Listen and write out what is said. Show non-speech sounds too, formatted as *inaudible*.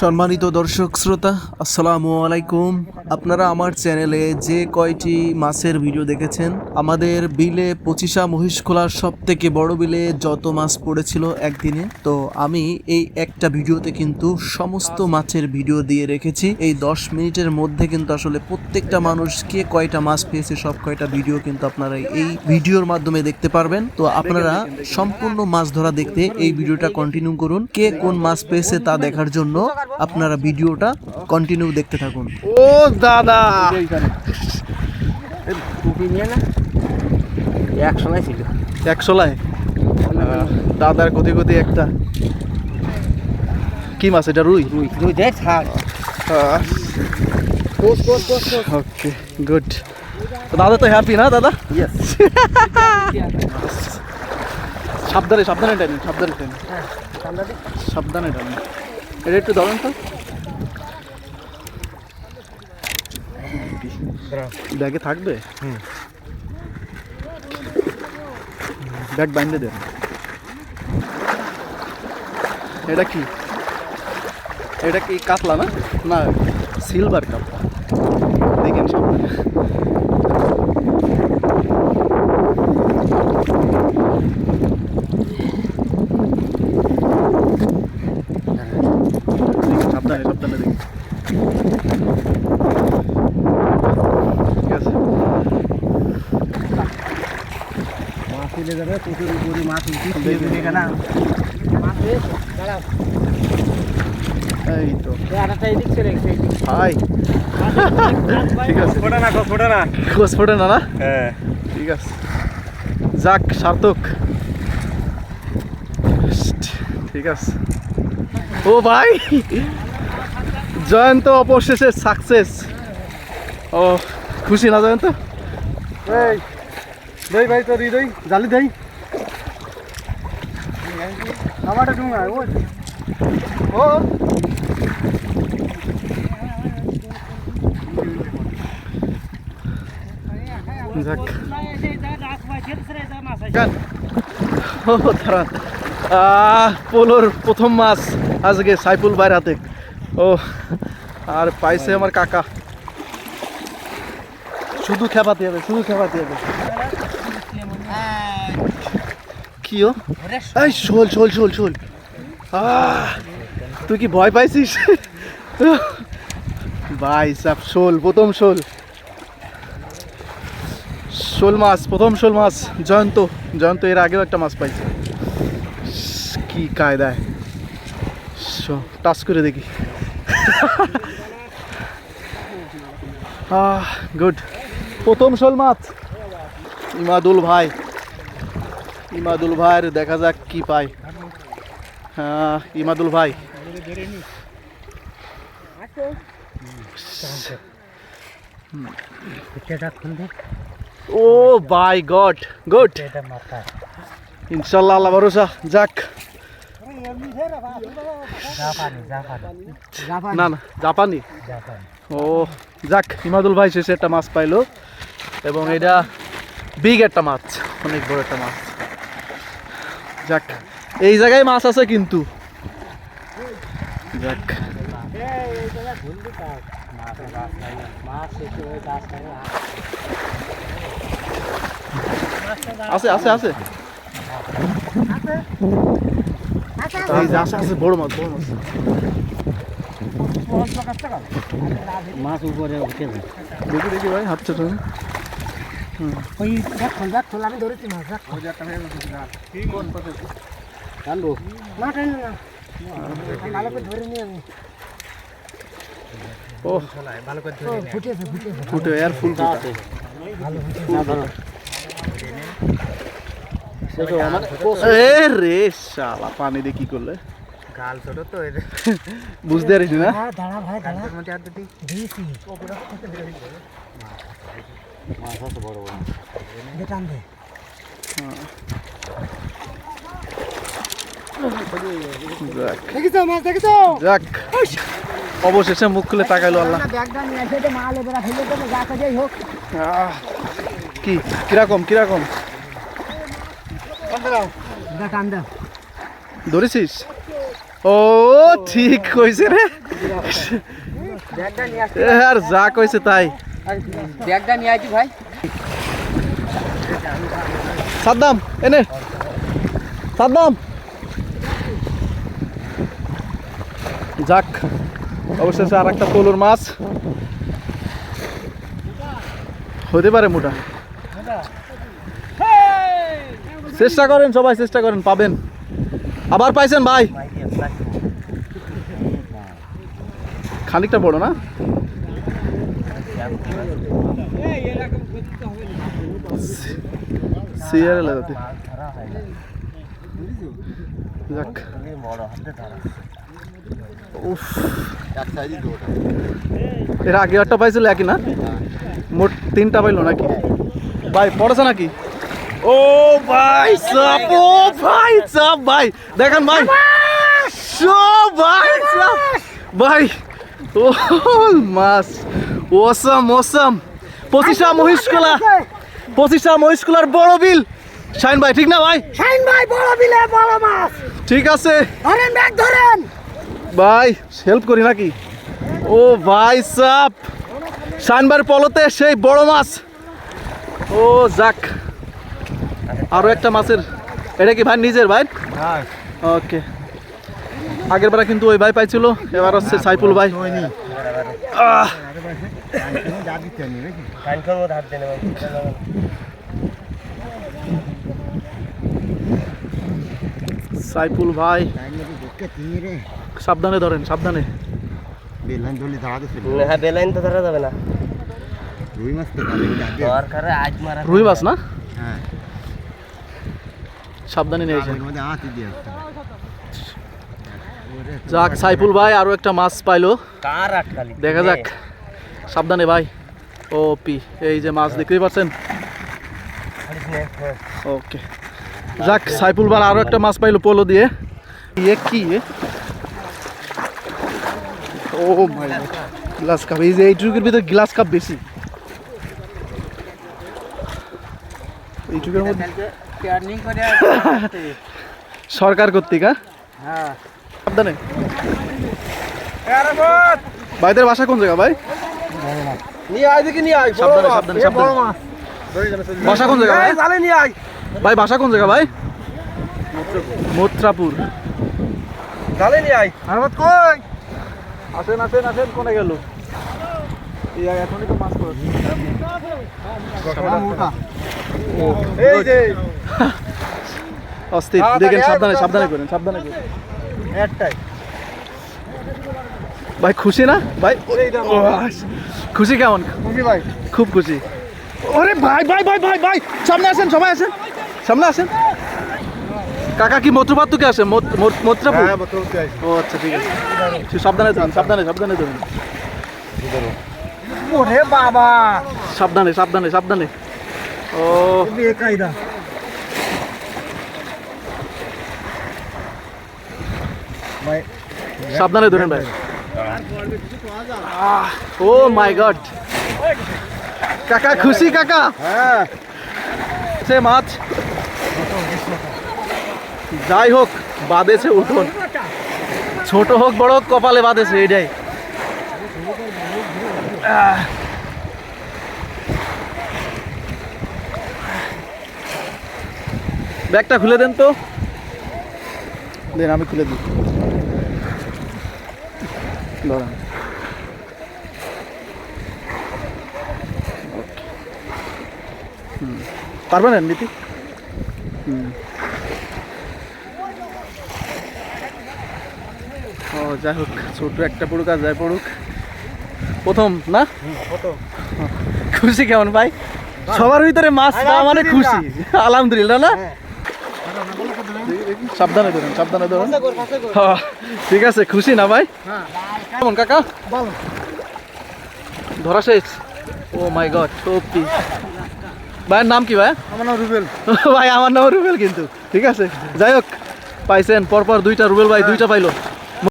সম্মানিত দর্শক শ্রোতা আসসালামু আলাইকুম। আপনারা আমার চ্যানেলে যে কয়টি মাছের ভিডিও দেখেছেন, আমাদের বিলে পঁচিশা মহিষখোলার সব থেকে বড় বিলে যত মাছ পড়েছিল একদিনে। তো আমি এই একটা ভিডিওতে কিন্তু সমস্ত মাছের ভিডিও দিয়ে রেখেছি। এই দশ মিনিটের মধ্যে কিন্তু আসলে প্রত্যেকটা মানুষ কে কয়টা মাছ পেয়েছে, সব কয়টা ভিডিও কিন্তু আপনারা এই ভিডিওর মাধ্যমে দেখতে পারবেন। তো আপনারা সম্পূর্ণ মাছ ধরা দেখতে এই ভিডিওটা কন্টিনিউ করুন। কে কোন মাছ পেয়েছে তা দেখার জন্য আপনারা ভিডিওটা কন্টিনিউ দেখতে থাকুন। ও দাদা। ছিল দাদার গতি গতি একটা। কি মাছ এটা, রুই? রুই দুই দেখ ওকে গুড দাদা তো হ্যাপি না, দাদা? সাবধানে সাবধানে টাইম সাবধানে টাইম। সাবধানে টাইনি এটা একটু ধরেন তো। ব্যাগে থাকবে? হুম। ব্যাগ বাইন্ধে দেন। এটা কি? এটা কি কাতলা না? না সিলভার কাতলা। দেখেন সামনে। দেখেন, সাবধানে সাবধানে দেখেন ঠিক আছে যাবে পুকুর উপরে মাছ উঠি তুলে দেবে। না এই তো। হাই। ঠিক আছে। ফোটা না ফোটা না। খোঁজ ফোটে না না? হ্যাঁ। ঠিক আছে। যাক সার্থক। ঠিক আছে। ও ভাই! জয়ন্ত অবশেষে সাকসেস ও খুশি না জয়ন্ত? এই। দই ভাই তোর দই জালি দই। আমারটা ডুঙা ও। ও। যাক। পোলোর প্রথম মাছ আজকে সাইফুল ভাইয়ের হাতে। ও আর পাইছে আমার কাকা। শুধু খেপাতে হবে শুধু খেপাতে হবে। কি ও এই, শোল শোল শোল শোল। তুই কি ভয় পাইছিস? ভাই সাপ শোল, প্রথম শোল। শোল মাছ, প্রথম শোল মাছ। জয়ন্ত জয়ন্ত এর আগেও একটা মাছ পাইছে। কি কায়দায়। টাচ করে দেখি। গুড। প্রথম শোল মাছ। ইমাদুল ভাই। ইমাদুল ভাইয়ের, দেখা যাক কি পায় হ্যাঁ ইমাদুল ভাই। Oh by God, good. ইনশাল্লাহ, আল্লাহ ভরসা। যাক। না না, জাপানি। ও, যাক, ইমাদুল ভাই শেষে একটা মাছ পাইলো। এবং এটা বিগ একটা মাছ, অনেক বড় একটা মাছ। যাক এই জায়গায় মাছ আছে কিন্তু। যাক। আছে আছে আছে। আছে আছে বড় মাছ বড় মাছ। মাছ উপরে দেখি দেখি ভাই হাত ছোট ওই দেখ দেখ খোলা আমি ধরেছি মাছ দেখ। টানবো না টান না। ভালো করে ধরে নিয়ে আমি। ও। ভালো করে ধরে ফুটেছে ফুটেছে। ফুটে এয়ার ফুল ফুটা ভালো ফুটেছে। এ রে শালা পানি দিয়ে কি করলে? গাল ছোট তো বুঝতে পারিস না? হ্যাঁ দাঁড়া ভাই দাঁড়া। মধ্যে আর দুটি দিয়েছি। মাছ আছে বড় বড়। টান দে যাক দেখিছো মাছ দেখিছো যাক অবশেষে মুখ খুলে তাকাইলো আল্লাহ। কি? কীরকম কীরকম? ধরেছিস? ও ঠিক কইছে রে। আর যা কইছে তাই। ব্যাগটা নিয়ে আসছি ভাই। সাদ্দাম, এনে। সাদ্দাম। যাক, অবশেষে আর একটা পলুর মাছ। হতে পারে মোটা। চেষ্টা করেন সবাই, চেষ্টা করেন, পাবেন। আবার পাইছেন ভাই? খানিকটা বড় না? সিয়ারে যাক। উফ। এর আগে একটা পাইছিল একই না? মোট তিনটা পাইলো নাকি? ভাই, পড়েছে নাকি? ও ভাই, সাপ, ও ভাই, সাপ, ভাই। দেখেন ভাই। শো ভাই সাপ। ভাই, ও মাছ। ওসাম ওসাম পঁচিশা মহিষকলা পঁচিশা মহিষকলার বড় বিল শাইন ভাই ঠিক না ভাই শাইন ভাই বড় বিলে বড় মাছ ঠিক আছে ধরেন ব্যাগ ধরেন ভাই হেল্প করি নাকি ও ভাই সাপ শাইনবার পলতে সেই বড় মাছ ও যাক আরও একটা মাছের এটা কি ভাই নিজের ভাই ওকে আগের বার কিন্তু ওই ভাই পাইছিল এবার হচ্ছে সাইফুল ভাই আহ, সাইফুল ভাই, সাবধানে ধরেন, সাবধানে। হ্যাঁ বেলাইন তো ধরা যাবে না রুই মাছ তো দরকারে আজ মারা রুই মাছ না সাবধানে যাক, সাইফুল ভাই আরও একটা মাছ পাইলো। দেখা যাক। সাবধানে ভাই। ও পি, এই যে মাছ দেখতেই পাচ্ছেন? ওকে। যাক, সাইফুল ভাই আরও একটা মাছ পাইলো পোলো দিয়ে। ইয়ে কি ও মাই গ্লাস কাপ। এই যে এইটুকুর ভিতরে গ্লাস কাপ বেশি। এইটুকুর মধ্যে সরকার কর্তৃক? হ্যাঁ? সাবধানে। ভাইদের বাসা কোন জায়গা ভাই? নিয়ে আয় দেখি নিয়ে আয়। সাবধানে সাবধানে সাবধানে। বাসা কোন জায়গা ভাই? জালে নিয়ে আয়। ভাই বাসা কোন জায়গা ভাই? জালে নিয়ে আয়। আর কই? আসেন আসেন আসেন কোনে গেল? এখনই তো মাছ এই যে। অস্থির দেখেন সাবধানে সাবধানে করেন সাবধানে করেন। একটাই। ভাই খুশি না? ভাই খুশি কেমন? খুশি ভাই। খুব খুশি। ওরে ভাই ভাই ভাই ভাই ভাই সামনে আসেন সবাই আসেন সামনে আসেন। কাকা কি মথুরপাত থেকে আসে? মথুরাপুর? হ্যাঁ ও আচ্ছা ঠিক আছে। সাবধানে ধরুন সাবধানে সাবধানে ধরুন ওরে বাবা। সাবধানে সাবধানে সাবধানে। ও। বেকায়দা সাবধানে ধরেন ভাই। Oh my God. কাকা খুশি কাকা? হ্যাঁ। সে মাছ। যাই হোক বাঁধেছে উঠোন। ছোট হোক বড় হোক কপালে বাঁধেছে এটাই। ব্যাগটা খুলে দেন তো। দেন আমি খুলে দিই। হুম। পারবেন নীতি। ও যাই হোক ছোট একটা পড়ুক আর যাই পড়ুক। প্রথম না? খুশি কেমন ভাই? সবার ভিতরে মাছ মানে খুশি। আলহামদুলিল্লাহ না? সাবধানে ধরুন সাবধানে ধরুন। হ্যাঁ, ঠিক আছে খুশি না ভাই? কেমন কাকা? ধরা শেষ? ও মাই গড সত্যি। ভাইয়ের নাম কি ভাই? আমার নাম রুবেল। *laughs* ভাই আমার নাম রুবেল কিন্তু ঠিক আছে? যাই হোক পাইছেন পরপর দুইটা রুবেল ভাই দুইটা পাইলো।